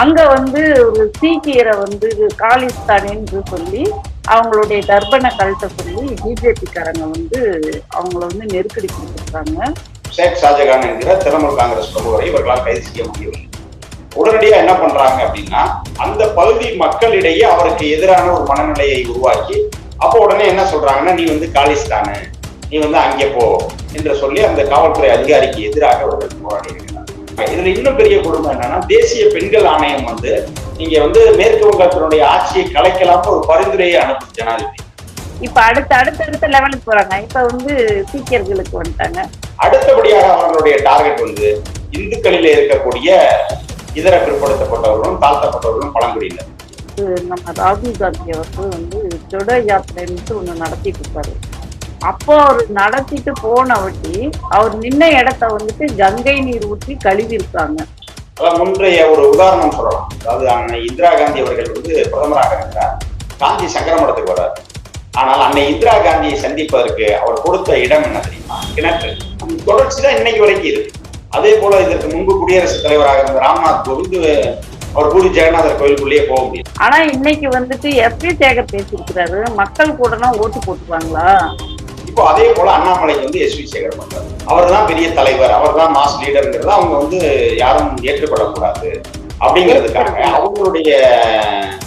அங்க வந்து ஒரு சீக்கியரை வந்து காலிஸ்தானின்னு சொல்லி அவங்களுடைய தர்பண கழுத்தை சொல்லி பிஜேபிக்காரங்க வந்து அவங்கள வந்து நெருக்கடி கொடுத்துருக்காங்க. ஷேக் ஷாஜகான் என்கிற திரிணாமுல் காங்கிரஸ் பிரமுகரை இவர்களால் கைது செய்ய முடியவில்லை. உடனடியா என்ன பண்றாங்க அப்படின்னா அந்த பகுதி மக்களிடையே அவருக்கு எதிரான ஒரு மனநிலையை உருவாக்கி அப்போ உடனே என்ன சொல்றாங்கன்னா நீ வந்து காலிஸ்தானு நீ வந்து அங்கே போ என்று சொல்லி அந்த காவல்துறை அதிகாரிக்கு எதிராக அவர்கள் போராடி இதுல இன்னும் பெரிய கொடுமை என்னன்னா தேசிய பெண்கள் ஆணையம் வந்து நீங்க வந்து மேற்கு வங்கத்தினுடைய ஆட்சியை கலைக்கலாம்னு ஒரு பரிந்துரையை அனுப்பும் ஜனாதிபதி. இப்ப அடுத்த அடுத்தடுத்த லெவலுக்கு போறாங்க. இப்ப வந்து சீக்கியர்களுக்கு வந்துட்டாங்க. அடுத்தபடியாக அவர்களுடைய டார்கெட் வந்து இந்துக்களிலே இருக்கக்கூடிய இதர பிற்படுத்தப்பட்டவர்களும் தாழ்த்தப்பட்டவர்களும் பழங்குடியினர். நம்ம ராகுல் காந்தி அவர்கள் வந்து ஜொட யாத்திரைன்ட்டு ஒண்ணு நடத்திட்டு இருப்பாரு அப்போ அவர் நடத்திட்டு போன வட்டி அவர் நின்ன இடத்த வந்துட்டு கங்கை நீர் ஊற்றி கழுவி இருக்காங்க முன்றைய ஒரு உதாரணம் சொல்லலாம். அதாவது இந்திரா காந்தி அவர்கள் வந்து பிரதமராக இருக்கிறார் காந்தி சங்கரமடத்துக்கு வர்றார். ஆனால் அன்னை இந்திரா காந்தியை சந்திப்பதற்கு அவர் கொடுத்த இடம் என்ன தெரியுமா? கிணற்று. தொடர்ச்சி தான் இன்னைக்கு வரைக்கும் இருக்கு. அதே போல இதற்கு முன்பு குடியரசுத் தலைவராக இருந்த ராம்நாத் கோவிந்த் அவர் பூரி ஜெகநாதர் கோயிலுக்குள்ளேயே போக முடியும் ஆனா இன்னைக்கு வந்துட்டு எஸ்பி சேகர் பேசியிருக்கிறாரு. மக்கள் கூடலாம் ஓட்டு போட்டுப்பாங்களா இப்போ அதே போல அண்ணாமலைக்கு வந்து எஸ் வி சேகர் பண்றாரு. அவர் தான் பெரிய தலைவர் அவர் தான் மாஸ் லீடர்ங்கிறத அவங்க வந்து யாரும் ஏற்றுக்கொள்ளக்கூடாது அப்படிங்கிறதுக்காக அவங்களுடைய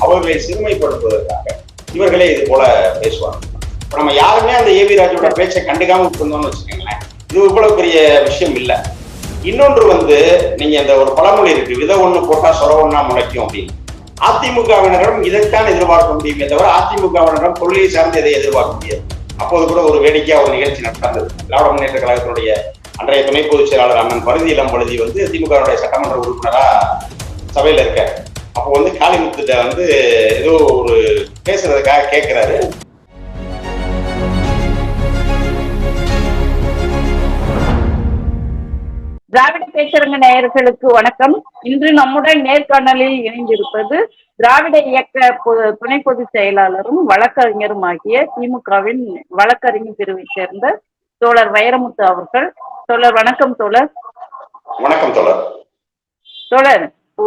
அவர்களை சிறுமைப்படுத்துவதற்காக இவர்களே இது போல பேசுவாங்க. இப்ப நம்ம யாருமே அந்த ஏவி ராஜோட பேச்சை கண்டுக்காம இருந்தோம்னு வச்சுக்கோங்களேன் இது இவ்வளவு பெரிய விஷயம் இல்ல. இன்னொன்று வந்து நீங்க இந்த ஒரு பழமொழி இருக்கு விதை ஒண்ணு போட்டா சொர ஒண்ணா முளைக்கும் அப்படின்னு. அதிமுகவினரிடம் இதைத்தான் எதிர்பார்க்க முடியுமே தவிர அதிமுகவினரிடம் கொள்கையை சார்ந்து எதை எதிர்பார்க்க முடியாது. அப்போது கூட ஒரு வேடிக்கையா ஒரு நிகழ்ச்சி நடந்தது. திராவிட முன்னேற்ற கழகத்தினுடைய அன்றைய துணை பொதுச் செயலாளர் அண்ணன் பருதி இளம் பழுதி வந்து திமுகவுடைய சட்டமன்ற உறுப்பினரா சபையில இருக்க அப்போ வந்து காளிமுத்துட்ட வந்து ஏதோ ஒரு பேசுறதுக்காக கேட்கிறாரு திராவிட பேச்சரங்க நேயர்களுக்கு வணக்கம். இன்று நம்முடன் நேர்காணலில் இணைந்திருப்பது திராவிட இயக்க துணை பொதுச் செயலாளரும் வழக்கறிஞரும் ஆகிய திமுகவின் வழக்கறிஞர் பிரிவைச் சேர்ந்த தோழர் வைரமுத்து அவர்கள். தோழர் வணக்கம் தோழர். வணக்கம் தோழர். தோழர் ஓ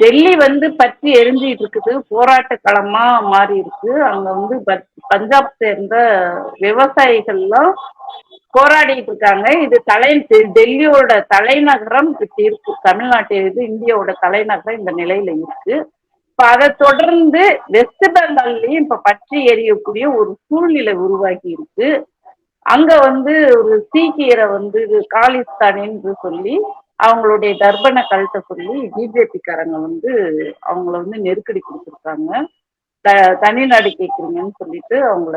டெல்லி வந்து பற்றி எரிஞ்சிட்டு இருக்குது போராட்ட களமா மாறி இருக்கு அங்க வந்து பஞ்சாப் சேர்ந்த விவசாயிகள்லாம் போராடிட்டு இருக்காங்க இது தலை டெல்லியோட தலைநகரம் இப்படி இருக்கு. தமிழ்நாட்டில் இது இந்தியாவோட தலைநகரம் இந்த நிலையில இருக்கு. இப்ப அதை தொடர்ந்து வெஸ்ட் பெங்கால்லயும் இப்ப பற்றி எரியக்கூடிய ஒரு சூழ்நிலை உருவாகி இருக்கு. அங்க வந்து ஒரு சீக்கியரை வந்து காலிஸ்தான் என்று சொல்லி அவங்களுடைய தர்பண கழுத்தை சொல்லி பிஜேபிக்காரங்க வந்து அவங்கள வந்து நெருக்கடி கொடுத்துருக்காங்க. த தனிநாடு கேட்குறீங்கன்னு சொல்லிட்டு அவங்கள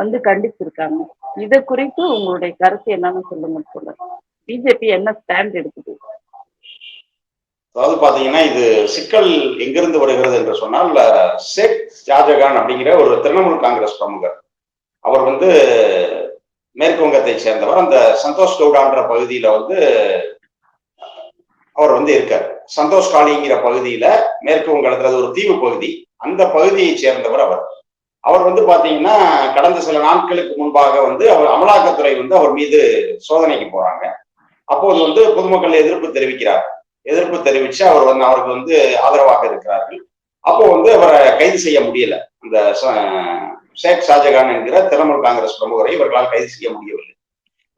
வந்து கண்டிச்சிருக்காங்க. இதை குறித்து உங்களுடைய கருத்து என்னன்னு சொல்லுங்க சொல்ல பிஜேபி என்ன ஸ்டாண்ட் எடுக்குது? அதாவது பாத்தீங்கன்னா இது சிக்கல் எங்கிருந்து வருகிறது என்று சொன்னால் ஷேக் ஷாஜகான் அப்படிங்கிற ஒரு திரிணாமுல் காங்கிரஸ் பிரமுகர். அவர் வந்து மேற்கு வங்கத்தை சேர்ந்தவர். அந்த சந்தோஷ் கவுடான்ற பகுதியில வந்து அவர் வந்து இருக்கார். சந்தோஷ் காலிங்கிற பகுதியில மேற்கு வங்கத்துல அது ஒரு தீவு பகுதி. அந்த பகுதியை சேர்ந்தவர் அவர். அவர் வந்து பாத்தீங்கன்னா கடந்த சில நாட்களுக்கு முன்பாக வந்து அவர் அமலாக்கத்துறை வந்து அவர் மீது சோதனைக்கு போறாங்க. அப்போது வந்து பொதுமக்கள் எதிர்ப்பு தெரிவிக்கிறார். எதிர்ப்பு தெரிவிச்சு அவர் வந்து அவருக்கு வந்து ஆதரவாக இருக்கிறார்கள். அப்போ வந்து அவரை கைது செய்ய முடியல. அந்த ச- ஷேக் ஷாஜகான் என்கிற திரிணாமுல் காங்கிரஸ் பிரமுகரை இவர்களால் கைது செய்ய முடியவில்லை.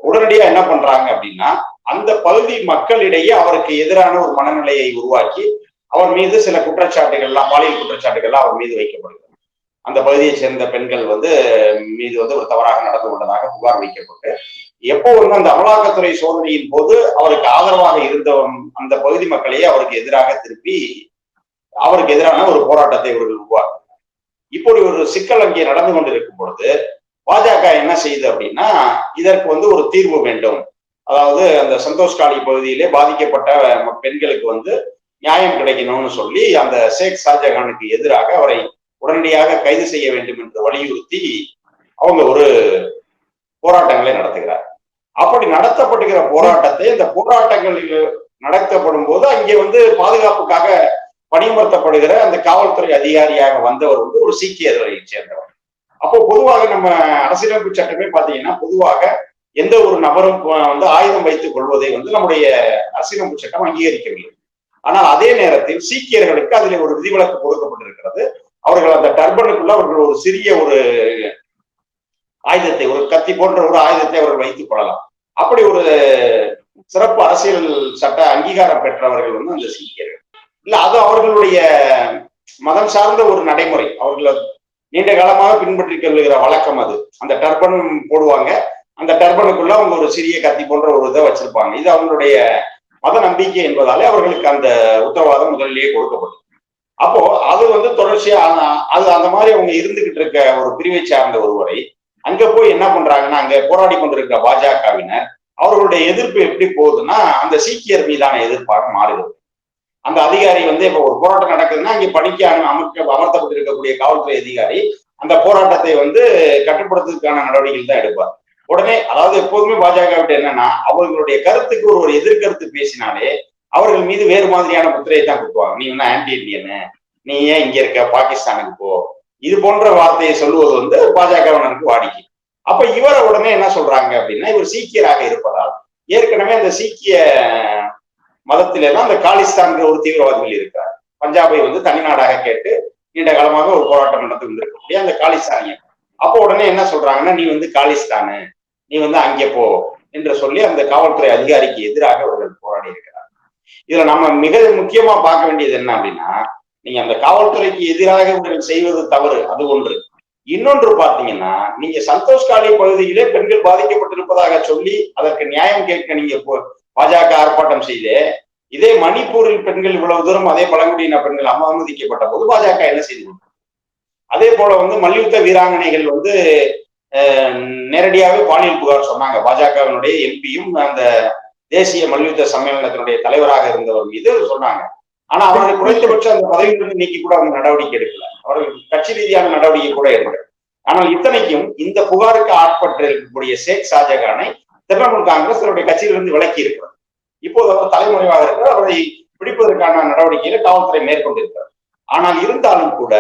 உடனடியா என்ன பண்றாங்க அப்படின்னா அந்த பகுதி மக்களிடையே அவருக்கு எதிரான ஒரு மனநிலையை உருவாக்கி அவர் மீது சில குற்றச்சாட்டுகள்லாம் பாலியல் குற்றச்சாட்டுகள்லாம் அவர் மீது வைக்கப்படுகிறது. அந்த பகுதியை சேர்ந்த பெண்கள் வந்து மீது வந்து ஒரு தவறாக நடந்து கொண்டதாக புகார் வைக்கப்பட்டு எப்போ வந்து அந்த அமலாக்கத்துறை சோதனையின் போது அவருக்கு ஆதரவாக இருந்த அந்த பகுதி மக்களையே அவருக்கு எதிராக திருப்பி அவருக்கு எதிரான ஒரு போராட்டத்தை இவர்கள் உருவாக்கு இப்படி ஒரு சிக்கல் அங்கே நடந்து கொண்டிருக்கும் பொழுது பாஜக என்ன செய்யுது அப்படின்னா இதற்கு வந்து ஒரு தீர்வு வேண்டும். அதாவது அந்த சந்தோஷ் காலி பகுதியிலே பாதிக்கப்பட்ட பெண்களுக்கு வந்து நியாயம் கிடைக்கணும்னு சொல்லி அந்த ஷேக் ஷாஜகானுக்கு எதிராக அவரை உடனடியாக கைது செய்ய வேண்டும் என்று வலியுறுத்தி அவங்க ஒரு போராட்டங்களை நடத்துகிறார். அப்படி நடத்தப்படுகிற போராட்டத்தை இந்த போராட்டங்களில் நடத்தப்படும் போது அங்கே வந்து பாதுகாப்புக்காக பணியமர்த்தப்படுகிற அந்த காவல்துறை அதிகாரியாக வந்தவர் வந்து ஒரு சீக்கியரை சேர்ந்தவர். அப்போ பொதுவாக நம்ம அரசியலமைப்பு சட்டமே பாத்தீங்கன்னா பொதுவாக எந்த ஒரு நபரும் வந்து ஆயுதம் வைத்துக் கொள்வதை வந்து நம்முடைய அரசியலமைப்பு சட்டம் அங்கீகரிக்கவில்லை. ஆனால் அதே நேரத்தில் சீக்கியர்களுக்கு அதில் ஒரு விதிவிலக்கு கொடுக்கப்பட்டிருக்கிறது. அவர்கள் அந்த டர்பனுக்குள்ள அவர்கள் ஒரு சிறிய ஒரு ஆயுதத்தை ஒரு கத்தி போன்ற ஒரு ஆயுதத்தை அவர்கள் வைத்துக் கொள்ளலாம். அப்படி ஒரு சிறப்பு அரசியல் சட்ட அங்கீகாரம் பெற்றவர்கள் வந்து அந்த சீக்கியர்கள். இல்ல அது அவர்களுடைய மதம் சார்ந்த ஒரு நடைமுறை. அவர்களை நீண்ட காலமாக பின்பற்றி கொள்ளுகிற வழக்கம் அது. அந்த டர்பன் போடுவாங்க. அந்த டர்பனுக்குள்ள அவங்க ஒரு சிறிய கத்தி போன்ற ஒரு இதை வச்சிருப்பாங்க. இது அவங்களுடைய மத நம்பிக்கை என்பதாலே அவர்களுக்கு அந்த உத்தரவாதம் முதலிலேயே கொடுக்கப்படும் அப்போ அது வந்து தொடர்ச்சியா அது அந்த மாதிரி அவங்க இருந்துகிட்டு இருக்க ஒரு பிரிவை சார்ந்த ஒருவரை அங்க போய் என்ன பண்றாங்கன்னா அங்க போராடி கொண்டிருக்கிற பாஜகவினர் அவர்களுடைய எதிர்ப்பு எப்படி போகுதுன்னா அந்த சீக்கியர் மீதான எதிர்ப்பாக மாறுகிறது அந்த அதிகாரி வந்து இப்ப ஒரு போராட்டம் நடக்குதுன்னா இங்க பணிக்கு அமைக்க அமர்த்தப்பட்டிருக்கக்கூடிய காவல்துறை அதிகாரி அந்த போராட்டத்தை வந்து கட்டுப்படுத்துவதற்கான நடவடிக்கைகள் தான் எடுப்பார். உடனே அதாவது எப்போதுமே பாஜக விட்டு என்னன்னா அவர்களுடைய கருத்துக்கு ஒரு ஒரு எதிர்கருத்து பேசினாலே அவர்கள் மீது வேறு மாதிரியான முத்திரையை தான் கொடுப்பாங்க நீ என்ன ஆன்டி இந்தியனு நீ ஏன் இங்க இருக்க? பாகிஸ்தானுக்கு போ. இது போன்ற வார்த்தையை சொல்லுவது வந்து பாஜகவினருக்கு வாடிக்கை. அப்ப இவரை உடனே என்ன சொல்றாங்க அப்படின்னா இவர் சீக்கியராக இருப்பதால் ஏற்கனவே அந்த சீக்கிய மதத்தில எல்லாம் அந்த காலிஸ்தான்கிற ஒரு தீவிரவாதிகள் இருக்கிறார் பஞ்சாபை வந்து தனிநாடாக கேட்டு நீண்ட காலமாக ஒரு போராட்டம் நடந்து வந்திருக்கக்கூடிய அந்த காலிஸ்தானியன் அப்போ உடனே என்ன சொல்றாங்கன்னா நீ வந்து காலிஸ்தானு. நீ வந்து அங்கே போ. என்று சொல்லி அந்த காவல்துறை அதிகாரிக்கு எதிராக அவர்கள் போராடி இருக்கிறார் இதுல நம்ம மிக முக்கியமா பார்க்க வேண்டியது என்ன அப்படின்னா நீங்க அந்த காவல்துறைக்கு எதிராக இவர்கள் செய்வது தவறு அது ஒன்று. இன்னொன்று பாத்தீங்கன்னா நீங்க சந்தோஷ் காலி பகுதியிலே பெண்கள் பாதிக்கப்பட்டிருப்பதாக சொல்லி அதற்கு நியாயம் கேட்க நீங்க போ- பாஜக ஆர்ப்பாட்டம் செய்து இதே மணிப்பூரில் பெண்கள் இவ்வளவு தூரம் அதே பழங்குடியின பெண்கள் அனுமதிக்கப்பட்ட போது பாஜக என்ன செய்து கொண்டது? அதே போல வந்து மல்யுத்த வீராங்கனைகள் வந்து நேரடியாகவே பாலியல் புகார் சொன்னாங்க. பாஜகவினுடைய எம்பியும் அந்த தேசிய மல்யுத்த சம்மேளனத்தினுடைய தலைவராக இருந்தவர் மீது சொன்னாங்க. ஆனா அவர்கள் குறைந்தபட்சம் அந்த பதவியிலிருந்து நீக்கி கூட அவங்க நடவடிக்கை எடுக்கல. அவர்கள் கட்சி ரீதியான நடவடிக்கை கூட எடுக்கல. ஆனால் இத்தனைக்கும் இந்த புகாருக்கு ஆட்பட்டு இருக்கக்கூடிய ஷேக் ஷாஜகானை திரிணாமுல் காங்கிரஸ் தன்னுடைய கட்சியிலிருந்து விலக்கி இருக்கிறது. இப்போது அவர் தலைமுறைவாக இருக்கிறார். அவரை பிடிப்பதற்கான நடவடிக்கையில காவல்துறை மேற்கொண்டிருக்கிறார் ஆனால் இருந்தாலும் கூட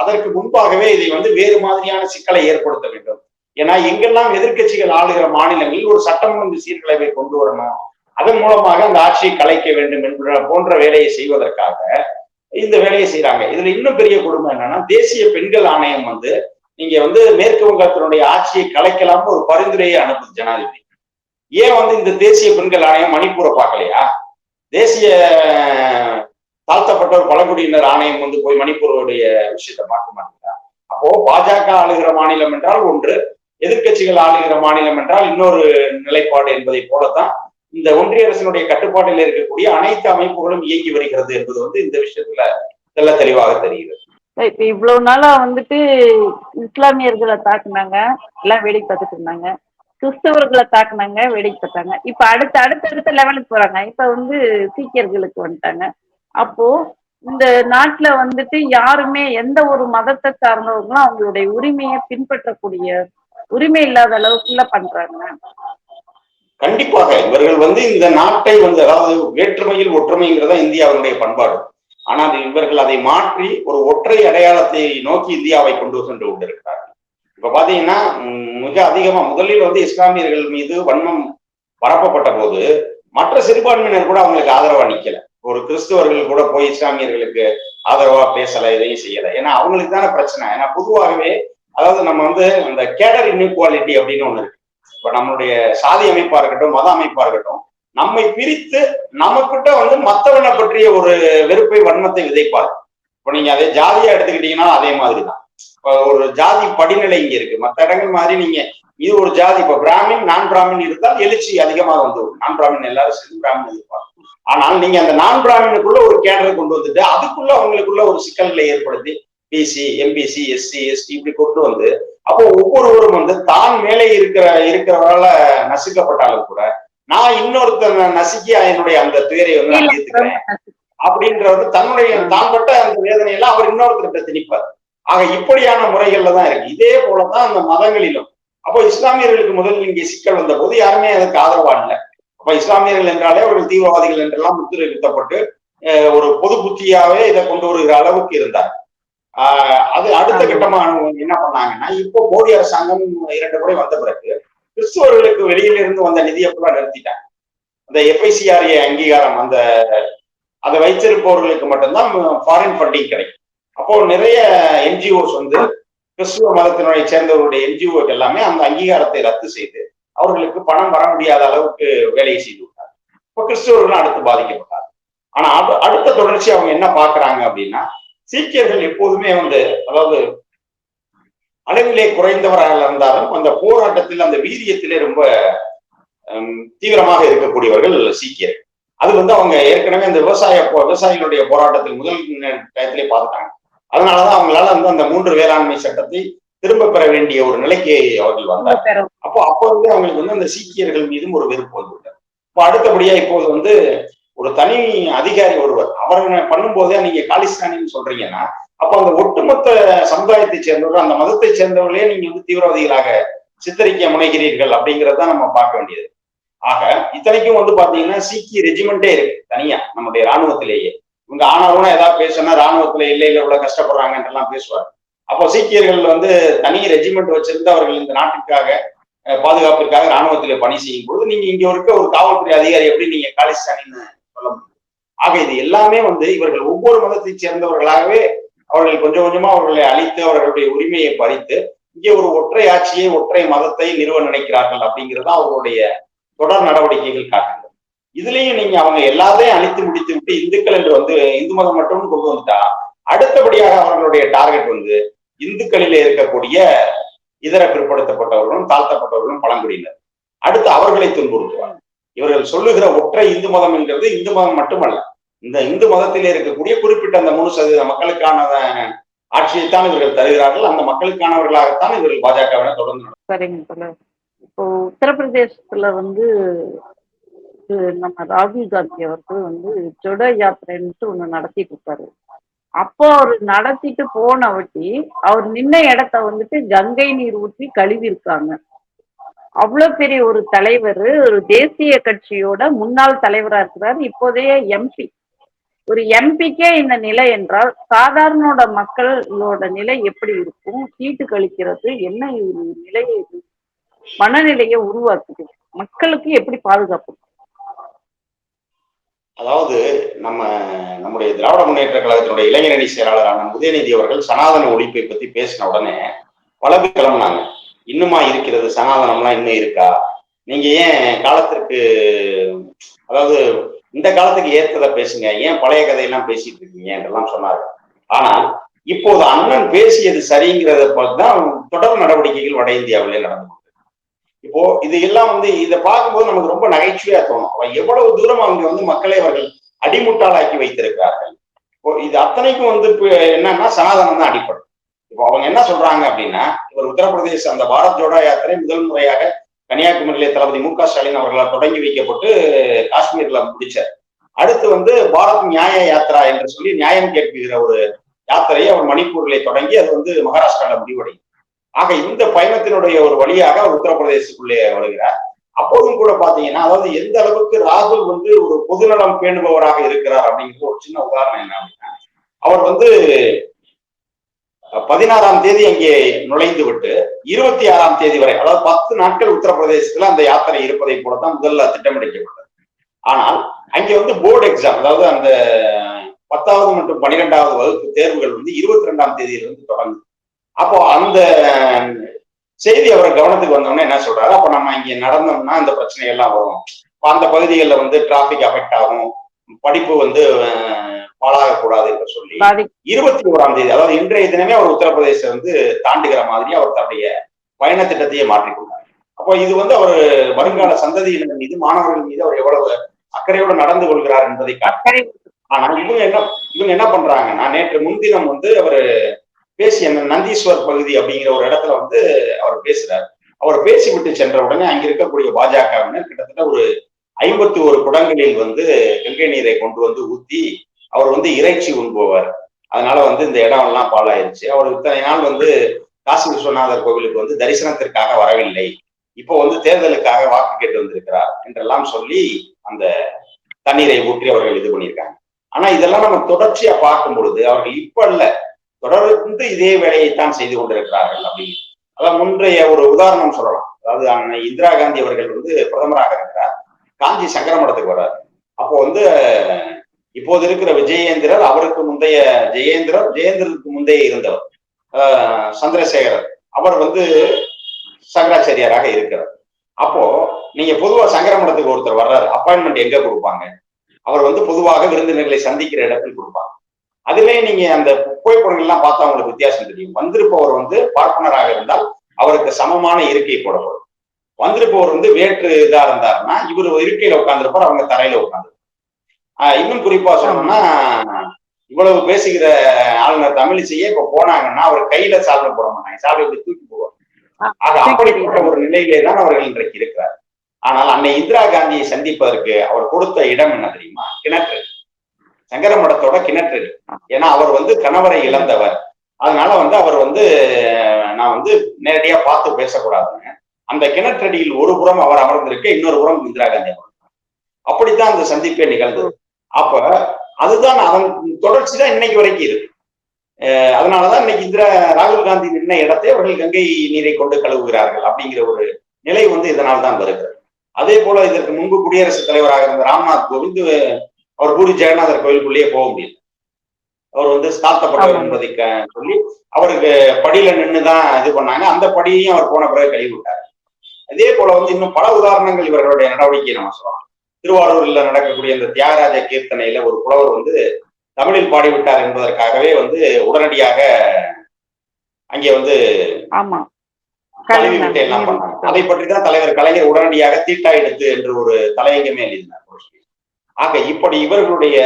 அதற்கு முன்பாகவே இதை வந்து வேறு மாதிரியான சிக்கலை ஏற்படுத்த வேண்டும். ஏன்னா எங்கெல்லாம் எதிர்க்கட்சிகள் ஆளுகிற மாநிலங்களில் ஒரு சட்டமன்ற சீர்குலைவை கொண்டு வரணும் அதன் மூலமாக அந்த ஆட்சியை கலைக்க வேண்டும் என்ற போன்ற வேலையை செய்வதற்காக இந்த வேலையை செய்யறாங்க இதுல இன்னும் பெரிய கொடுமை என்னன்னா தேசிய பெண்கள் ஆணையம் வந்து நீங்க வந்து மேற்கு வங்கத்தினுடைய ஆட்சியை கலைக்கலாம்னு ஒரு பரிந்துரையை அனுப்புது ஜனாதிபதி. ஏன் வந்து இந்த தேசிய பெண்கள் ஆணையம் மணிப்பூரை பார்க்கலையா? தேசிய தாழ்த்தப்பட்ட ஒரு பழங்குடியினர் ஆணையம் வந்து போய் மணிப்பூருடைய விஷயத்தை பார்க்க மாட்டேங்கிறா அப்போ பாஜக ஆளுகிற மாநிலம் என்றால் ஒன்று எதிர்க்கட்சிகள் ஆளுகிற மாநிலம் என்றால் இன்னொரு நிலைப்பாடு என்பதை போலத்தான் இந்த ஒன்றிய அரசினுடைய கட்டுப்பாட்டில் இருக்கக்கூடிய அனைத்து அமைப்புகளும் இயங்கி வருகிறது என்பது வந்து இந்த விஷயத்துல தெள்ள தெளிவாக தெரிகிறது. இப்ப இவ்வளவு நாளா வந்துட்டு இஸ்லாமியர்களை தாக்குனாங்க எல்லாம் வேடிக்கை பார்த்துட்டு இருந்தாங்க. கிறிஸ்தவர்களை தாக்குனாங்க வேடிக்கை பார்த்தாங்க. இப்ப அடுத்த அடுத்த அடுத்த லெவலுக்கு போறாங்க. இப்ப வந்து சீக்கியர்களுக்கு வந்துட்டாங்க. அப்போ இந்த நாட்டுல வந்துட்டு யாருமே எந்த ஒரு மதத்தை சார்ந்தவங்களும் அவங்களுடைய உரிமையை பின்பற்றக்கூடிய உரிமை இல்லாத அளவுக்குள்ள பண்றாங்க. கண்டிப்பாக. இவர்கள் வந்து இந்த நாட்டை வந்து அதாவது வேற்றுமையில் ஒற்றுமைங்கிறதா இந்தியாவினுடைய பண்பாடு. ஆனால் இவர்கள் அதை மாற்றி ஒரு ஒற்றை அடையாளத்தை நோக்கி இந்தியாவை கொண்டு சென்று கொண்டிருக்கிறார்கள். இப்ப பாத்தீங்கன்னா மிக அதிகமா முதலில் வந்து இஸ்லாமியர்கள் மீது வன்மம் பரப்பப்பட்ட போது மற்ற சிறுபான்மையினர் கூட அவங்களுக்கு ஆதரவா நிக்கல. ஒரு கிறிஸ்துவர்கள் கூட போய் இஸ்லாமியர்களுக்கு ஆதரவா பேசல எதையும் செய்யல. ஏன்னா அவங்களுக்கு தானே பிரச்சனை. ஏன்னா பொதுவாகவே அதாவது நம்ம வந்து அந்த கேடர் இன்இக்வாலிட்டி அப்படின்னு ஒண்ணு இருக்கு. இப்ப நம்மளுடைய சாதி அமைப்பா இருக்கட்டும் மத அமைப்பா இருக்கட்டும் நம்மை பிரித்து நமக்கிட்ட வந்து மத்தவனை பற்றிய ஒரு வெறுப்பை வன்மத்தை விதைப்பார் இப்ப நீங்க அதே ஜாதியா எடுத்துக்கிட்டீங்கன்னா அதே மாதிரிதான். ஒரு ஜாதி படிநிலை இங்க இருக்கு. மத்த இடங்கள் மாதிரி நீங்க இது ஒரு ஜாதி. இப்ப பிராமின் நான் பிராமின் இருந்தால் எழுச்சி அதிகமாக வந்து நான் பிராமின் எல்லாரும் சேர்ந்து பிராமின் இருப்பாங்க ஆனால் நீங்க அந்த நான் பிராமினுக்குள்ள ஒரு கேடரை கொண்டு வந்துட்டு அதுக்குள்ள அவங்களுக்குள்ள ஒரு சிக்கல்களை ஏற்படுத்தி பிசி எம்பிசி எஸ்சி எஸ்டி இப்படி கொண்டு வந்து அப்போ ஒவ்வொருவரும் வந்து தான் மேலே இருக்கிற இருக்கிறவரால நசுக்கப்பட்டாலும் கூட நான் இன்னொருத்தனை நசுக்கி என்னுடைய அந்த துயரை வந்து நான் தீர்த்துக்கிறேன். தன்னுடைய தான் பட்ட அந்த வேதனையெல்லாம் அவர் இன்னொருத்தர்கிட்ட திணிப்பார். ஆக இப்படியான முறைகள்ல தான் இருக்கு. இதே போலதான் அந்த மதங்களிலும். அப்போ இஸ்லாமியர்களுக்கு முதல் இங்கே சிக்கல் வந்த போது யாருமே அதுக்கு ஆதரவா இல்லை. அப்ப இஸ்லாமியர்கள் என்றாலே அவர்கள் தீவிரவாதிகள் என்றெல்லாம் முத்திரை குத்தப்பட்டு ஒரு பொது புத்தியாவே இதை கொண்டு வருகிற அளவுக்கு இருந்தார். ஆஹ் அது அடுத்த கட்டமா என்ன பண்ணாங்கன்னா இப்போ மோடி அரசாங்கம் இரண்டு முறை வந்த பிறகு கிறிஸ்துவர்களுக்கு வெளியில இருந்து வந்த நிதியை பூரா நிறுத்திட்டாங்க. அந்த எஃப்ஐசிஆர்ஏ அங்கீகாரம் அந்த அதை வைத்திருப்பவர்களுக்கு மட்டும்தான் ஃபாரின் ஃபண்டிங் கிடைக்கும். அப்போ நிறைய என்ஜிஓஸ் வந்து கிறிஸ்துவ மதத்தினுடைய சேர்ந்தவருடைய என்ஜிஓக்கு எல்லாமே அந்த அங்கீகாரத்தை ரத்து செய்து அவர்களுக்கு பணம் வர முடியாத அளவுக்கு வேலையை செய்து விட்டார். இப்போ கிறிஸ்துவர்கள் அடுத்து பாதிக்கப்பட்டார் ஆனா அது அடுத்த தொடர்ச்சி அவங்க என்ன பாக்குறாங்க அப்படின்னா சீக்கியர்கள் எப்போதுமே வந்து அதாவது அளவிலே குறைந்தவராக இருந்தாலும் அந்த போராட்டத்தில் அந்த வீரியத்திலே ரொம்ப தீவிரமாக இருக்கக்கூடியவர்கள் சீக்கியர் அது வந்து அவங்க ஏற்கனவே இந்த விவசாய விவசாயிகளுடைய போராட்டத்தில் முதல் டயத்திலே பார்த்துட்டாங்க. அதனாலதான் அவங்களால வந்து அந்த மூன்று வேளாண்மை சட்டத்தை திரும்ப பெற வேண்டிய ஒரு நிலைக்கு அவர்கள் வந்தார் அப்போ அப்போ வந்து அவங்களுக்கு வந்து அந்த சீக்கியர்கள் மீதும் ஒரு வெறுப்பு வந்துவிட்டார் இப்போ அடுத்தபடியா இப்போது வந்து ஒரு தனி அதிகாரி ஒருவர் அவர் பண்ணும்போதே நீங்க காலிஸ்தானின்னு சொல்றீங்கன்னா அப்போ அந்த ஒட்டுமொத்த சமுதாயத்தை சேர்ந்தவர்கள் அந்த மதத்தை சேர்ந்தவர்களே நீங்க வந்து தீவிரவாதிகளாக சித்தரிக்க முனைகிறீர்கள் அப்படிங்கறத நம்ம பார்க்க வேண்டியது. ஆக இத்தனைக்கும் வந்து பாத்தீங்கன்னா சீக்கிய ரெஜிமெண்டே இருக்கு தனியா நம்முடைய ராணுவத்திலேயே இவங்க ஆனாலும் ஏதாவது பேசுனா ராணுவத்துல இல்லை இல்ல இவ்வளவு கஷ்டப்படுறாங்கன்றெல்லாம் பேசுவார். அப்போ சீக்கியர்கள் வந்து தனி ரெஜிமெண்ட் வச்சிருந்து அவர்கள் இந்த நாட்டுக்காக பாதுகாப்பிற்காக ராணுவத்திலே பணி செய்யும் பொழுது நீங்க இங்க இருக்க ஒரு காவல்துறை அதிகாரி எப்படி நீங்க காலிஸ்தானின்னு சொல்ல முடியும்? ஆக இது எல்லாமே வந்து இவர்கள் ஒவ்வொரு மதத்தை சேர்ந்தவர்களாகவே அவர்கள் கொஞ்சம் கொஞ்சமா அவர்களை அழித்து அவர்களுடைய உரிமையை பறித்து இங்கே ஒரு ஒற்றை ஆட்சியை ஒற்றை மதத்தை நிறுவ நினைக்கிறார்கள் அப்படிங்கிறது தான் அவர்களுடைய தொடர் நடவடிக்கைகள் காட்டுது. இதுலயும் நீங்க அவங்க எல்லாத்தையும் அழித்து முடித்து விட்டு இந்துக்கள் என்று வந்து இந்து மதம் மட்டும் கொண்டு வந்துட்டா அடுத்தபடியாக அவர்களுடைய டார்கெட் வந்து இந்துக்களிலே இருக்கக்கூடிய இதர பிற்படுத்தப்பட்டவர்களும் தாழ்த்தப்பட்டவர்களும் பழங்குடியினர். அடுத்து அவர்களை துன்புறுத்துவாங்க இவர்கள் சொல்லுகிற ஒற்றை இந்து மதம் என்கிறது இந்து மதம் மட்டுமல்ல. இந்த இந்து மதத்திலே இருக்கக்கூடிய குறிப்பிட்ட அந்த மூணு சதவீத மக்களுக்கான ஆட்சியைத்தான் இவர்கள் தருகிறார்கள். அந்த மக்களுக்கானவர்களாகத்தான் இவர்கள் பாஜகவினர் தொடர்ந்து சரிங்க இப்போ உத்தரப்பிரதேசத்துல வந்து நம்ம ராகுல் காந்தி அவர்கள் வந்து ஜொட யாத்திரைன்ட்டு ஒண்ணு நடத்திட்டு இருக்காரு அப்போ அவர் நடத்திட்டு போன வட்டி அவர் நின்ன இடத்த வந்துட்டு கங்கை நீர் ஊற்றி கழுவி இருக்காங்க அவ்வளவு பெரிய ஒரு தலைவர் ஒரு தேசிய கட்சியோட முன்னாள் தலைவரா இருக்கிறார். இப்போதைய எம்பி ஒரு எம்பிக்கே இந்த நிலை என்றால் சாதாரணோட மக்களோட நிலை எப்படி இருக்கும்? சீட்டு கழிக்கிறது என்ன ஒரு நிலையை மனநிலையை உருவாக்குது? மக்களுக்கு எப்படி பாதுகாப்பு? அதாவது நம்ம நம்முடைய திராவிட முன்னேற்ற கழகத்தினுடைய இளைஞரணி செயலாளரான உதயநிதி அவர்கள் சனாதன ஒழிப்பை பத்தி பேசின உடனே வளர்ந்து கிளம்புனாங்க. இன்னுமா இருக்கிறது சனாதனம்லாம் இன்னும் இருக்கா? நீங்க ஏன் காலத்திற்கு அதாவது இந்த காலத்துக்கு ஏற்றதை பேசுங்க. ஏன் பழைய கதையெல்லாம் பேசிட்டு இருக்கீங்க? என்றெல்லாம் சொன்னாரு. ஆனா இப்போது அண்ணன் பேசியது சரிங்கிறத பார்த்து தான் தொடர் நடவடிக்கைகள் வட இந்தியாவிலே நடந்து இப்போ இது எல்லாம் வந்து இதை பார்க்கும்போது நமக்கு ரொம்ப நகைச்சுவையா தோணும். அவன் எவ்வளவு தூரம் அவங்க வந்து மக்களை அவர்கள் அடிமுட்டாளாக்கி வைத்திருக்கிறார்கள். இப்போ இது அத்தனைக்கும் வந்து என்னன்னா சனாதனம் தான் அடிப்படும் இப்போ அவங்க என்ன சொல்றாங்க அப்படின்னா இவர் உத்தரப்பிரதேச அந்த பாரத் ஜோடா யாத்திரை முதல் முறையாக கன்னியாகுமரியிலே தளபதி மு க ஸ்டாலின் அவர்களால் தொடங்கி வைக்கப்பட்டு காஷ்மீர்ல முடிச்சார். அடுத்து வந்து பாரத் நியாய யாத்ரா என்று சொல்லி நியாயம் கேட்கிற ஒரு யாத்திரையை அவர் மணிப்பூரிலே தொடங்கி அது வந்து மகாராஷ்டிரால முடிவடையும். ஆக இந்த பயணத்தினுடைய ஒரு வழியாக அவர் உத்தரப்பிரதேசத்துக்குள்ளே வருகிறார். அப்போதும் கூட பாத்தீங்கன்னா அதாவது எந்த அளவுக்கு ராகுல் வந்து ஒரு பொதுநலம் பேணுபவராக இருக்கிறார் அப்படிங்கிறது ஒரு சின்ன உதாரணம் என்ன அப்படின்னா அவர் வந்து பதினாறாம் தேதி அங்கே நுழைந்து விட்டு இருபத்தி ஆறாம் தேதி வரை அதாவது பத்து நாட்கள் உத்தரப்பிரதேசத்துல அந்த யாத்திரை இருப்பதை போலதான் முதல்ல திட்டமிடப்பட்டது. ஆனால் அங்கே வந்து போர்டு எக்ஸாம் அதாவது அந்த பத்தாவது மற்றும் பன்னிரெண்டாவது வகுப்பு தேர்வுகள் வந்து இருபத்தி ரெண்டாம் தேதியிலிருந்து தொடங்குது. அப்போ அந்த செய்தி அவர் கவனத்துக்கு வந்தோடனே என்ன சொல்றாரு? அப்ப நம்ம இங்க நடந்தோம்னா அந்த பிரச்சனை எல்லாம் வரும் அந்த பகுதிகளில் வந்து டிராபிக் அஃபெக்ட் ஆகும். படிப்பு வந்து பாழாகக்கூடாது என்று சொல்லி பாதி இருபத்தி ஓராம் தேதி அதாவது இன்றைய தினமே அவர் உத்தரப்பிரதேசம் வந்து தாண்டுகிற மாதிரி அவர் தன்னுடைய பயண திட்டத்தையே மாற்றிக்கொண்டார் அப்போ இது வந்து அவர் வருங்கால சந்ததியினர் மீது மாணவர்கள் மீது அவர் எவ்வளவு அக்கறையோடு நடந்து கொள்கிறார் என்பதை ஆனா இவங்க என்ன இவங்க என்ன பண்றாங்கன்னா நேற்று முன்தினம் வந்து அவர் பேசி அந்த நந்தீஸ்வர் பகுதி அப்படிங்கிற ஒரு இடத்துல வந்து அவர் பேசுறாரு. அவர் பேசிவிட்டு சென்ற உடனே அங்க இருக்கக்கூடிய பாஜகவினர் கிட்டத்தட்ட ஒரு ஐம்பத்தி ஒரு குடங்களில் வந்து கங்கை நீரை கொண்டு வந்து ஊத்தி அவர் வந்து இறைச்சி உண்பவர். அதனால வந்து இந்த இடம் எல்லாம் பாழாயிருச்சு. அவர் இத்தனை நாள் வந்து காசி விஸ்வநாதர் கோவிலுக்கு வந்து தரிசனத்திற்காக வரவில்லை. இப்போ வந்து தேர்தலுக்காக வாக்கு கேட்டு வந்திருக்கிறார் என்றெல்லாம் சொல்லி அந்த தண்ணீரை ஊற்றி அவர்கள் இது பண்ணியிருக்காங்க. ஆனா இதெல்லாம் நம்ம தொடர்ச்சியா பார்க்கும் பொழுது அவர்கள் இப்ப இல்ல தொடர்ந்து இதே வேலையைத்தான் செய்து கொண்டிருக்கிறார்கள் அப்படின்னு அதான் முன்றைய ஒரு உதாரணம் சொல்லலாம். அதாவது அன்னை இந்திரா காந்தி அவர்கள் வந்து பிரதமராக இருக்கிறார். காஞ்சி சங்கர மடத்துக்கு அப்போ வந்து இப்போது இருக்கிற விஜயேந்திரர் அவருக்கு முந்தைய ஜெயேந்திரர் ஜெயேந்திரருக்கு முந்தைய இருந்தவர் ஆஹ் சந்திரசேகரர். அவர் வந்து சங்கராச்சாரியாராக இருக்கிறார். அப்போ நீங்க பொதுவா சங்கர மடத்துக்கு ஒருத்தர் வர்றாரு அப்பாயின்மெண்ட் எங்க கொடுப்பாங்க? அவர் வந்து பொதுவாக விருந்தினர்களை சந்திக்கிற இடத்தில் கொடுப்பாங்க. அதுலயே நீங்க அந்த புகைப்படங்கள் எல்லாம் பார்த்தா உங்களுக்கு வித்தியாசம் தெரியும். வந்திருப்பவர் வந்து பார்ப்பனராக இருந்தால் அவருக்கு சமமான இருக்கை போடப்படும். வந்திருப்பவர் வந்து வேற்று இதா இருந்தாருன்னா இவர் இருக்கையில உட்கார்ந்துருப்பார் அவங்க தரையில உட்கார்ந்து இன்னும் குறிப்பா சொல்லணும்னா இவ்வளவு பேசுகிற ஆளுநர் தமிழிசையே இப்ப போனாங்கன்னா அவர் கையில சால்வை போட மாட்டாங்க. சால்வை இப்படி தூக்கி போவார் ஆக அப்படிப்பட்ட ஒரு நிலையிலே தான் அவர்கள் இன்றைக்கு இருக்கிறார். ஆனால் அன்னை இந்திரா காந்தியை சந்திப்பதற்கு அவர் கொடுத்த இடம் என்ன தெரியுமா? கிணற்று. சங்கர மடத்தோட கிணற்று. ஏன்னா அவர் வந்து கணவரை இழந்தவர். அதனால வந்து அவர் வந்து நான் வந்து நேரடியா பார்த்து பேசக்கூடாதுங்க. அந்த கிணற்றடியில் ஒரு புறம் அவர் அமர்ந்திருக்க இன்னொரு புறம் இந்திரா காந்தி அப்படித்தான் அந்த சந்திப்பே நிகழ்ந்தது. அப்ப அதுதான் அதன் தொடர்ச்சி தான் இன்னைக்கு வரைக்கும் இருக்கு. அதனாலதான் இன்னைக்கு இந்திரா ராகுல் காந்தி நின்ன இடத்தை அவர்கள் கங்கை நீரை கொண்டு கழுவுகிறார்கள் அப்படிங்கிற ஒரு நிலை வந்து இதனால் தான் வருகிறது. அதே போல இதற்கு முன்பு குடியரசுத் தலைவராக இருந்த ராம்நாத் கோவிந்த் அவர் பூரி ஜெகநாதர் கோயிலுக்குள்ளேயே போக முடியல. அவர் வந்து தாழ்த்தப்பட்டவர் என்பதை சொல்லி அவருக்கு படியில நின்றுதான் இது பண்ணாங்க. அந்த படியையும் அவர் போன பிறகு கழுவி விட்டார் அதே போல வந்து இன்னும் பல உதாரணங்கள் இவர்களுடைய நடவடிக்கை நம்ம சொல்லலாம். திருவாரூர்ல நடக்கக்கூடிய இந்த தியாகராஜ கீர்த்தனையில ஒரு புலவர் வந்து தமிழில் பாடிவிட்டார் என்பதற்காகவே வந்து உடனடியாக அங்கே வந்து கழுவி விட்டு எல்லாம் பண்ணாங்க. அதை பற்றி தான் தலைவர் கலைஞர் உடனடியாக தீட்டா எடுத்து என்று ஒரு தலையங்கமே எழுதினார். ஆக இப்படி இவர்களுடைய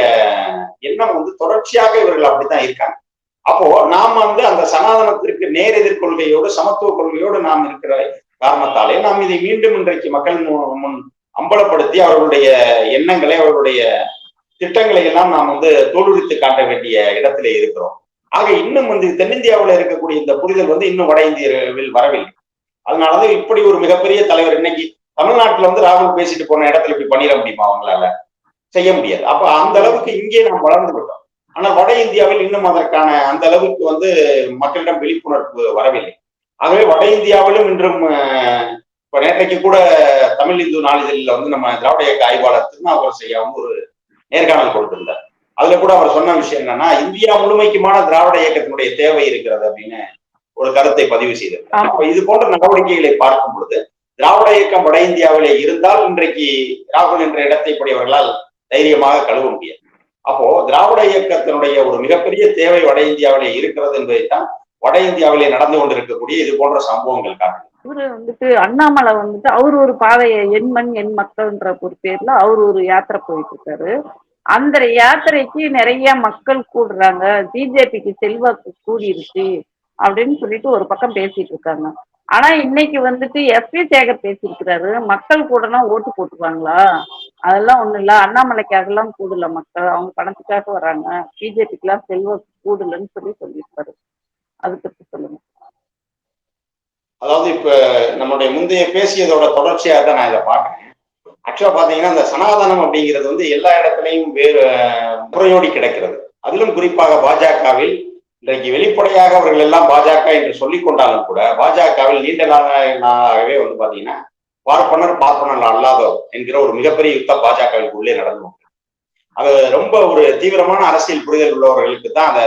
எண்ணம் வந்து தொடர்ச்சியாக இவர்கள் அப்படித்தான் இருக்காங்க. அப்போ நாம் வந்து அந்த சனாதனத்திற்கு நேர் எதிர்கொள்கையோடு சமத்துவ கொள்கையோடு நாம் இருக்கிற காரணத்தாலே நாம் இதை மீண்டும் இன்றைக்கு மக்கள் முன் அம்பலப்படுத்தி அவர்களுடைய எண்ணங்களை அவர்களுடைய திட்டங்களை எல்லாம் நாம் வந்து தோலுரித்து காட்ட வேண்டிய இடத்திலே இருக்கிறோம். ஆக இன்னும் வந்து தென்னிந்தியாவில் இருக்கக்கூடிய இந்த புரிதல் வந்து இன்னும் வட இந்தியாவில் வரவில்லை. அதனாலதான் இப்படி ஒரு மிகப்பெரிய தலைவர் இன்னைக்கு தமிழ்நாட்டுல வந்து ராகுல் பேசிட்டு போன இடத்துல இப்படி பண்ணிட முடியுமா அவங்களால? செய்ய முடியாது. அப்ப அந்த அளவுக்கு இங்கே நாம் வளர்ந்து விட்டோம். ஆனா வட இந்தியாவில் இன்னும் அதற்கான அந்த அளவுக்கு வந்து மக்களிடம் விழிப்புணர்வு வரவில்லை. ஆகவே வட இந்தியாவிலும் இன்றும் இப்ப நேற்றைக்கு கூட தமிழ் இந்து நாளிதழில் வந்து நம்ம திராவிட இயக்க ஆய்வாளர் திருநாவுக்கரசு ஐயா வந்து ஒரு நேர்காணல் கொடுத்திருந்தார். அதுல கூட அவர் சொன்ன விஷயம் என்னன்னா இந்தியா முழுமைக்குமான திராவிட இயக்கத்தினுடைய தேவை இருக்கிறது அப்படின்னு ஒரு கருத்தை பதிவு செய்திருந்தார் அப்ப இது போன்ற நடவடிக்கைகளை பார்க்கும் பொழுது திராவிட இயக்கம் வட இந்தியாவிலே இருந்தால் இன்றைக்கு ராகுல் என்ற இடத்தை இப்படியவர்களால் தைரியமாக கழுவ முடியாது. அப்போ திராவிட இயக்கத்தினுடைய ஒரு மிகப்பெரிய தேவை வட இந்தியாவிலே இருக்கிறது என்பதைத்தான் வட இந்தியாவிலே நடந்து கொண்டிருக்கக்கூடிய இது போன்ற சம்பவங்கள் காட்டுது. இவரு வந்துட்டு அண்ணாமலை வந்துட்டு அவர் ஒரு பாதையை என் மண் என் மக்கள்ன்ற ஒரு பேர்ல அவர் ஒரு யாத்திரை போயிட்டு இருக்காரு. அந்த யாத்திரைக்கு நிறைய மக்கள் கூடுறாங்க. பிஜேபிக்கு செல்வாக்கு கூடிருச்சு அப்படின்னு சொல்லிட்டு ஒரு பக்கம் பேசிட்டு இருக்காங்க. ஆனா இன்னைக்கு வந்துட்டு எஸ்பி சேகர் பேசியிருக்கிறாரு. மக்கள் கூடனா ஓட்டு போட்டுருவாங்களா? அதெல்லாம் ஒண்ணும் இல்ல. அண்ணாமலைக்காகலாம் கூடல மக்கள். அவங்க பணத்துக்காக வராங்க. பிஜேபிக்கு எல்லாம் செல்வ கூடலன்னு சொல்லி சொல்லியிருப்பாரு. அது பத்தி சொல்லுங்க. அதாவது இப்ப நம்மளுடைய முந்தைய பேசியதோட தொடர்ச்சியாக தான் நான் இதை பாக்குறேன் ஆக்சுவலா பாத்தீங்கன்னா இந்த சனாதனம் அப்படிங்கிறது வந்து எல்லா இடத்துலையும் வேறு முறையோடி கிடக்கிறது. அதிலும் குறிப்பாக பாஜகவில் இன்றைக்கு வெளிப்படையாக அவர்கள் எல்லாம் பாஜக என்று சொல்லிக் கொண்டாலும் கூட பாஜகவில் நீண்ட நாளாகவே வந்து பாத்தீங்கன்னா பார்ப்பனர் பார்ப்பனர் அல்லாதவர் என்கிற ஒரு மிகப்பெரிய யுத்தம் பாஜகவுக்கு உள்ளே நடந்து அது ரொம்ப ஒரு தீவிரமான அரசியல் புரிதல் உள்ளவர்களுக்கு தான் அதை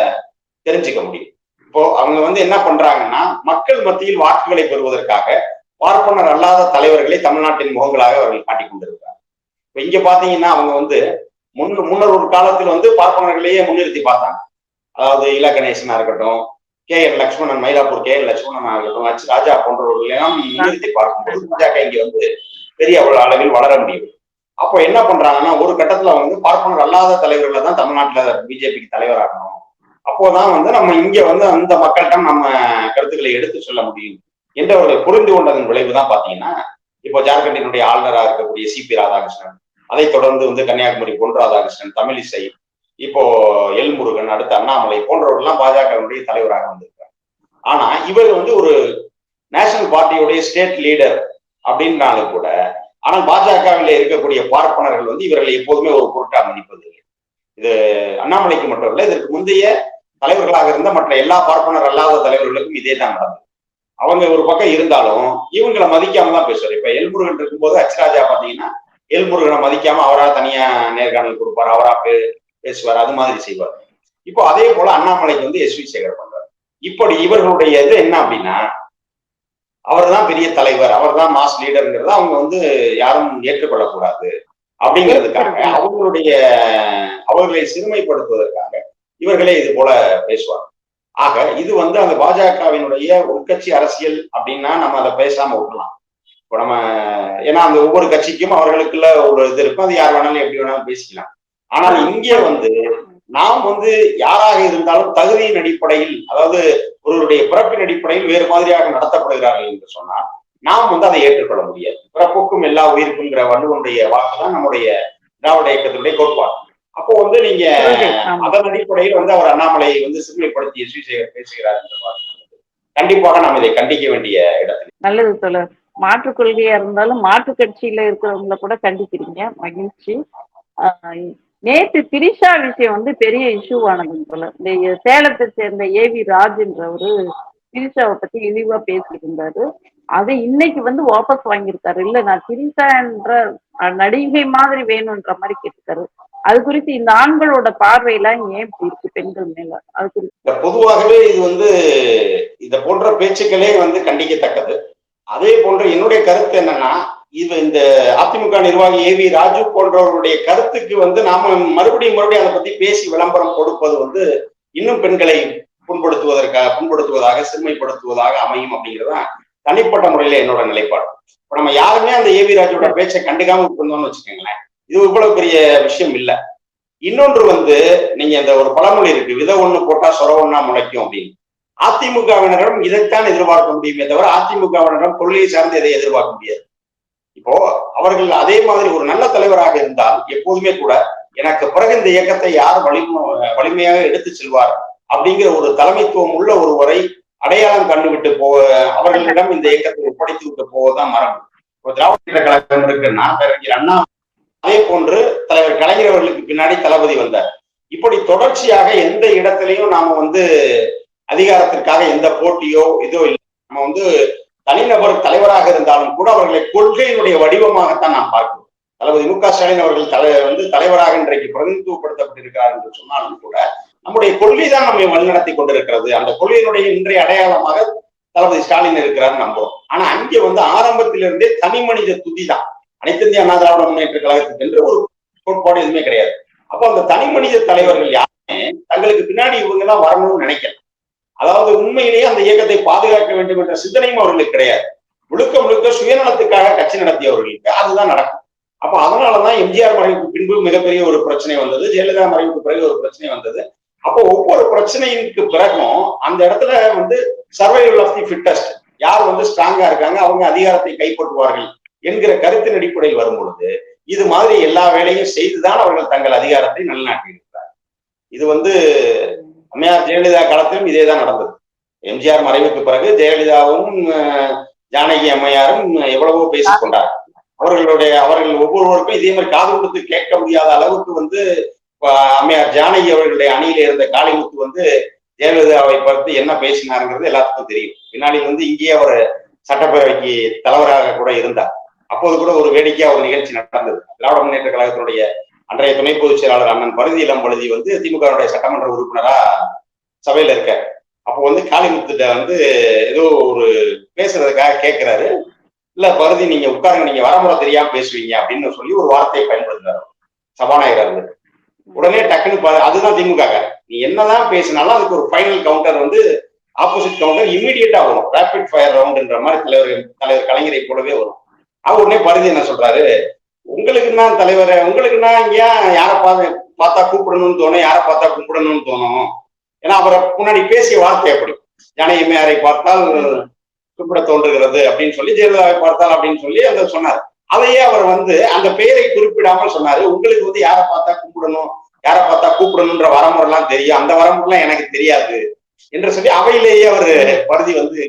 தெரிஞ்சுக்க முடியும். இப்போ அவங்க வந்து என்ன பண்றாங்கன்னா மக்கள் மத்தியில் வாக்குகளை பெறுவதற்காக பார்ப்பனர் அல்லாத தலைவர்களை தமிழ்நாட்டின் முகங்களாக அவர்கள் காட்டிக் கொண்டிருக்கிறார் இப்ப இங்க பாத்தீங்கன்னா அவங்க வந்து முன் முன்னர் ஒரு காலத்தில் வந்து பார்ப்பனர்களையே முன்னிறுத்தி பார்த்தாங்க. அதாவது இல கணேசனா இருக்கட்டும் K N Lakshmanan Mylapore K N லட்சுமணனா இருக்கட்டும் ஹச் ராஜா போன்றவர்களெல்லாம் நிறுத்தி பார்க்கும்போது பாஜக இங்க வந்து பெரிய அளவில் வளர முடியும். அப்போ என்ன பண்றாங்கன்னா ஒரு கட்டத்துல வந்து பார்ப்பனர் அல்லாத தலைவர்களை தான் தமிழ்நாட்டுல பிஜேபிக்கு தலைவராகணும். அப்போதான் வந்து நம்ம இங்க வந்து அந்த மக்களிடம் நம்ம கருத்துக்களை எடுத்து சொல்ல முடியும் என்று அவர்கள் புரிந்து கொண்டதன் விளைவு தான் பாத்தீங்கன்னா இப்போ ஜார்க்கண்டினுடைய ஆளுநராக இருக்கக்கூடிய சி பி ராதாகிருஷ்ணன் அதை தொடர்ந்து வந்து கன்னியாகுமரி பொன் ராதாகிருஷ்ணன் தமிழிசை இப்போ எல் முருகன் அடுத்து அண்ணாமலை போன்றவர்கள்லாம் பாஜகவினுடைய தலைவராக வந்திருக்காங்க ஆனா இவர் வந்து ஒரு நேஷனல் பார்ட்டியுடைய ஸ்டேட் லீடர் அப்படின்னாலும் கூட ஆனால் பாஜகவில் இருக்கக்கூடிய பார்ப்பனர்கள் வந்து இவர்களை எப்போதுமே ஒரு பொருட்டா மதிப்பதில்லை. இது அண்ணாமலைக்கு மட்டும் இல்லை இதற்கு முந்தைய தலைவர்களாக இருந்த மற்ற எல்லா பார்ப்பனர் அல்லாத தலைவர்களுக்கும் இதே தான் நடந்தது. அவங்க ஒரு பக்கம் இருந்தாலும் இவங்களை மதிக்காம தான் பேசுவார். இப்ப எல்முருகன் இருக்கும்போது அச்சராஜா பாத்தீங்கன்னா எல்முருகனை மதிக்காம அவரா தனியா நேர்காணல் கொடுப்பார் அவரா பேசுவார் அது மாதிரி செய்வார். இப்போ அதே போல அண்ணாமலைக்கு வந்து எஸ் வி சேகர் பண்றார். இப்படி இவர்களுடைய இது என்ன அப்படின்னா அவர் தான் பெரிய தலைவர் அவர் தான் மாஸ் லீடர்ங்கிறத அவங்க வந்து யாரும் ஏற்றுக்கொள்ளக்கூடாது அப்படிங்கிறதுக்காக அவங்களுடைய அவர்களை சிறுமைப்படுத்துவதற்காக இவர்களே இது போல பேசுவார் ஆக இது வந்து அந்த பாஜகவினுடைய உட்கட்சி அரசியல் அப்படின்னா நம்ம அதை பேசாம விடலாம் இப்போ நம்ம ஏன்னா அந்த ஒவ்வொரு கட்சிக்கும் அவர்களுக்குள்ள ஒரு இது இருக்கும். அது யார் வேணாலும் எப்படி வேணாலும் பேசிக்கலாம். ஆனால் இங்கே வந்து நாம் வந்து யாராக இருந்தாலும் தகுதியின் அடிப்படையில் அதாவது ஒருவருடைய பிறப்பின் அடிப்படையில் வேறு மாதிரியாக நடத்தப்படுகிறார்கள் என்று சொன்னால் நாம் வந்து அதை ஏற்றுக்கொள்ள முடியாது. பிறப்புக்கும் எல்லா உயிருக்குங்கிற வள்ளுவனுடைய வாக்கு தான் நம்முடைய திராவிட இயக்கத்தினுடைய கோட்பாடு. அப்போ வந்து நீங்க. அதன் அடிப்படையில் வந்து அவர் அண்ணாமலையை வந்து சிறுமைப்படுத்தி எஸ் வி சேகர் பேசுகிறார் என்று பார்க்கும்போது கண்டிப்பாக நாம் இதை கண்டிக்க வேண்டிய இடத்தில். நல்லது தோழர். மாற்றுக் கொள்கையா இருந்தாலும் மாற்று கட்சியில இருக்கிறவங்கள கூட கண்டிக்கிறீங்க. மகிழ்ச்சி. நேத்து திரிஷா விஷயம் வந்து பெரிய இஷ்யூ ஆனது போல. இந்த சேலத்தை சேர்ந்த ஏவி ராஜ்ன்றவரு திரிஷாவை பத்தி இழிவா பேசிட்டு இருந்தாரு. அதை இன்னைக்கு வந்து வாபஸ் வாங்கியிருக்காரு. இல்ல நான் திரிஷான்ற என்ற நடிகை மாதிரி வேணும்ன்ற மாதிரி கேட்டிருக்காரு. அது குறித்து இந்த ஆண்களோட பார்வையெல்லாம் ஏன் இப்படி இருக்கு பெண்கள் மேல? அது குறித்து. பொதுவாகவே இது வந்து இத போன்ற பேச்சுக்களே வந்து கண்டிக்கத்தக்கது. அதே போன்ற என்னுடைய கருத்து என்னன்னா இது இந்த அதிமுக நிர்வாகி ஏ வி ராஜு போன்றவர்களுடைய கருத்துக்கு வந்து நாம மறுபடியும் மறுபடியும் அதை பத்தி பேசி விளம்பரம் கொடுப்பது வந்து இன்னும் பெண்களை புண்படுத்துவதற்காக புண்படுத்துவதாக சிறுமைப்படுத்துவதாக அமையும் அப்படிங்கிறதுதான் தனிப்பட்ட முறையில என்னோட நிலைப்பாடு. இப்ப நம்ம யாருமே அந்த ஏ வி ராஜோட பேச்சை கண்டுக்காம இருந்தோம்னு வச்சுக்கோங்களேன். இது இவ்வளவு பெரிய விஷயம் இல்லை. இன்னொன்று வந்து நீங்க இந்த ஒரு பழமொழி இருக்கு விதை ஒண்ணு போட்டா சொர ஒண்ணா முளைக்கும் அப்படின்னு. அதிமுகவினரும் இதைத்தான் எதிர்பார்க்க முடியுமே தவிர அதிமுகவினரும் கொள்கையை சார்ந்து எதை எதிர்பார்க்க முடியாது. இப்போ அவர்கள் அதே மாதிரி ஒரு நல்ல தலைவராக இருந்தால் எப்போதுமே கூட எனக்கு பிறகு இந்த இயக்கத்தை யார் வலிமை வலிமையாக எடுத்து செல்வார் அப்படிங்கிற ஒரு தலைமைத்துவம் உள்ள ஒருவரை அடையாளம் கண்டுவிட்டு போ அவர்களிடம் இந்த இயக்கத்தை ஒப்படைத்து விட்டு போவதுதான் மரபு. இப்போ திராவிட கழகம் இருக்குன்னா பேரறிஞர் அண்ணா. அதே போன்று தலைவர் கலைஞர் அவர்களுக்கு பின்னாடி தளபதி வந்தார். இப்படி தொடர்ச்சியாக எந்த இடத்திலையும் நாம வந்து அதிகாரத்திற்காக எந்த போட்டியோ இதோ இல்லை. நம்ம வந்து தனிநபர் தலைவராக இருந்தாலும் கூட அவர்களை கொள்கையினுடைய வடிவமாகத்தான் நாம் பார்க்கிறோம். தளபதி மு க ஸ்டாலின் அவர்கள் தலை வந்து தலைவராக இன்றைக்கு பிரதிநிதித்துவப்படுத்தப்பட்டிருக்கிறார் என்று சொன்னாலும் கூட நம்முடைய கொள்கை தான் நம்மை வழிநடத்தி கொண்டிருக்கிறது. அந்த கொள்கையினுடைய இன்றைய அடையாளமாக தளபதி ஸ்டாலின் இருக்கிறார் நம்புறோம். ஆனா அங்கே வந்து ஆரம்பத்திலிருந்தே தனி மனித துதி தான். அனைத்து இந்திய அண்ணா திராவிட முன்னேற்ற கழகத்துக்கு என்று ஒரு கோட்பாடு எதுவுமே கிடையாது. அப்போ அந்த தனி மனித தலைவர்கள் யாருமே தங்களுக்கு பின்னாடி இவங்க தான் வரணும்னு நினைக்கல. அதாவது உண்மையிலேயே அந்த இயக்கத்தை பாதுகாக்க வேண்டும் என்ற சிந்தனையும் அவர்களுக்கு கிடையாது. முழுக்க முழுக்க சுயநலத்துக்காக கட்சி நடத்தியவர்களுக்கு அதுதான் நடக்கும். அப்ப அதனாலதான் எம்ஜிஆர் மறைவுக்கு பின்பு மிகப்பெரிய ஒரு பிரச்சனை வந்தது ஜெயலலிதா மறைவுக்கு பிறகு ஒரு பிரச்சனை வந்தது. அப்போ ஒவ்வொரு பிரச்சனைக்கு பிறகும் அந்த இடத்துல வந்து சர்வைவல் ஆஃப் தி ஃபிட்டஸ்ட் யார் வந்து ஸ்ட்ராங்கா இருக்காங்க அவங்க அதிகாரத்தை கைப்பற்றுவார்கள் என்கிற கருத்தின் அடிப்படையில் வரும் பொழுது இது மாதிரி எல்லா வேலையும் செய்துதான் அவர்கள் தங்கள் அதிகாரத்தை நிலைநாட்டியிருக்கிறார் இது வந்து அம்மையார் ஜெயலலிதா காலத்திலும் இதே தான் நடந்தது. எம்ஜிஆர் மறைவுக்கு பிறகு ஜெயலலிதாவும் ஜானகி அம்மையாரும் எவ்வளவோ பேசிக் கொண்டார். அவர்களுடைய அவர்கள் ஒவ்வொருவருக்கும் இதே மாதிரி காது கொடுத்து கேட்க முடியாத அளவுக்கு வந்து அம்மையார் ஜானகி அவர்களுடைய அணியில இருந்த காளிமுத்து வந்து ஜெயலலிதாவை பார்த்து என்ன பேசினாருங்கிறது எல்லாத்துக்கும் தெரியும். பின்னாடி வந்து இங்கேயே அவர் சட்டப்பேரவைக்கு தலைவராக கூட இருந்தார். அப்போது கூட ஒரு வேடிக்கையா ஒரு நிகழ்ச்சி நடந்தது. திராவிட முன்னேற்ற கழகத்தினுடைய அன்றைய துணை பொதுச் செயலாளர் அண்ணன் பருதி இளம்பழுதி வந்து திமுகவுடைய சட்டமன்ற உறுப்பினரா சபையில இருக்க அப்போ வந்து காளிமுத்துட்ட வந்து ஏதோ ஒரு பேசுறதுக்காக கேட்கிறாரு இல்ல பருதி நீங்க உட்காருங்க நீங்க வரமுறை தெரியாம பேசுவீங்க அப்படின்னு சொல்லி ஒரு வார்த்தையை பயன்படுத்துறாரு சபாநாயகர் வந்து உடனே டக்குன்னு பாரு அதுதான் திமுக நீ என்னதான் பேசினாலும் அதுக்கு ஒரு ஃபைனல் கவுண்டர் வந்து ஆப்போசிட் கவுண்டர் இம்மிடியட்டா வரும். ரேபிட் ஃபயர் ரவுண்ட்ன்ற மாதிரி தலைவர் தலைவர் கலைஞரை போலவே வரும். அவர் உடனே பருதி என்ன சொல்றாரு? உங்களுக்கு தான் தலைவர் உங்களுக்கு நான் ஏன் யாரை பார்த்து பார்த்தா கூப்பிடணும்னு தோணும் யாரை பார்த்தா கும்பிடணும்னு தோணும்? ஏன்னா அவரை முன்னாடி பேசிய வார்த்தை அப்படி. ஜானகிமையாரை பார்த்தால் கூப்பிட தோன்றுகிறது அப்படின்னு சொல்லி ஜெயலலிதாவை பார்த்தால் அப்படின்னு சொல்லி அந்த சொன்னார். அதையே அவர் வந்து அந்த பெயரை குறிப்பிடாமல் சொன்னாரு. உங்களுக்கு வந்து யாரை பார்த்தா கும்பிடணும் யாரை பார்த்தா கூப்பிடணும்ன்ற வரமுறைலாம் தெரியும். அந்த வரமுறைலாம் எனக்கு தெரியாது என்று சொல்லி அவையிலேயே அவர் பருதி வந்து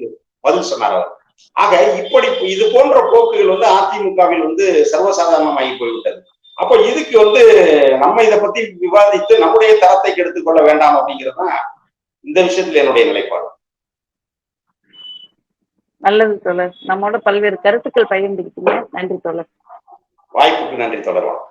பதில் சொன்னார் அவர். ஆக இப்படி இது போன்ற போக்குகள் வந்து அதிமுகவில் வந்து சர்வசாதாரணமாகி போய்விட்டது. அப்போ இதுக்கு வந்து நம்ம இதை பத்தி விவாதித்து நம்முடைய தரத்தை கெடுத்துக் கொள்ள வேண்டாம் அப்படிங்கிறது தான் இந்த விஷயத்துல என்னுடைய நிலைப்பாடு. நல்லது தோழர். நம்மோட பல்வேறு கருத்துக்கள் பகிர்ந்துக்கிட்டீங்க. நன்றி தோழர். வாய்ப்புக்கு நன்றி தொடர்வோம்